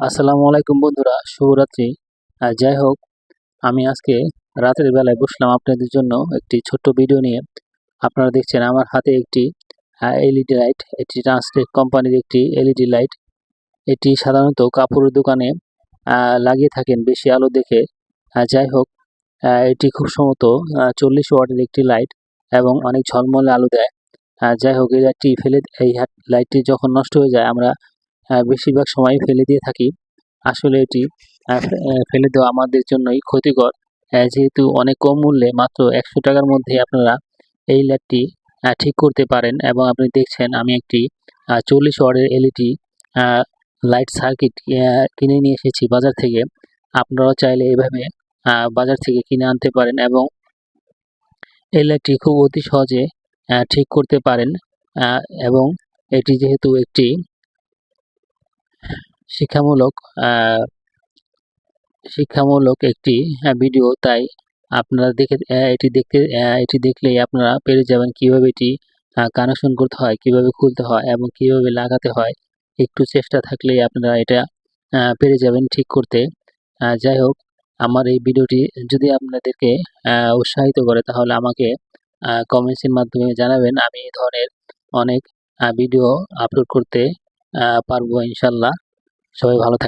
আসসালামু আলাইকুম বন্ধুরা, শুভরাত্রি। যাই হোক, আমি আজকে রাতের বেলায় বসলাম আপনাদের জন্য একটি ছোট্ট ভিডিও নিয়ে। আপনারা দেখছেন আমার হাতে একটি এলইডি লাইট, এটি ট্রান্সটেক কোম্পানির একটি এলইডি লাইট। এটি সাধারণত কাপড়ের দোকানে লাগিয়ে থাকেন বেশি আলো দেখে। যাই হোক এটি খুব সম্ভবত চল্লিশ ওয়াটের একটি লাইট এবং অনেক ঝলমলে আলো দেয়। যাই হোক, এই লাইটটি ফেলে, এই লাইটটি যখন নষ্ট হয়ে যায়, আমরা বেশিরভাগ সময় ফেলে দিয়ে থাকি। আসলে এটি ফেলে দেওয়া আমাদের জন্যই ক্ষতিকর। যেহেতু অনেক কম মূল্যে মাত্র একশো টাকার মধ্যে আপনারা এই আহ, ঠিক করতে পারেন এবং আপনি দেখছেন আমি একটি চল্লিশ ওয়ার্ডের এলইডি লাইট সার্কিট কিনে নিয়ে এসেছি বাজার থেকে। আপনারাও চাইলে এভাবে বাজার থেকে কিনে আনতে পারেন এবং এই লাইটটি খুব অতি সহজে ঠিক করতে পারেন। এবং এটি যেহেতু একটি শিক্ষামূলক শিক্ষামূলক একটি ভিডিও তাই আপনারা দেখে এটি দেখতে এটি দেখলেই আপনারা পেরে যাবেন কীভাবে এটি কানেকশন করতে হয়, কীভাবে খুলতে হয় এবং কীভাবে লাগাতে হয়। একটু চেষ্টা থাকলেই আপনারা এটা পেরে যাবেন ঠিক করতে। যাই হোক, আমার এই ভিডিওটি যদি আপনাদেরকে উৎসাহিত করে তাহলে আমাকে কমেন্টসের মাধ্যমে জানাবেন। আমি এই ধরনের অনেক ভিডিও আপলোড করতে পারব ইনশাল্লাহ। সবাই ভালো থাকবেন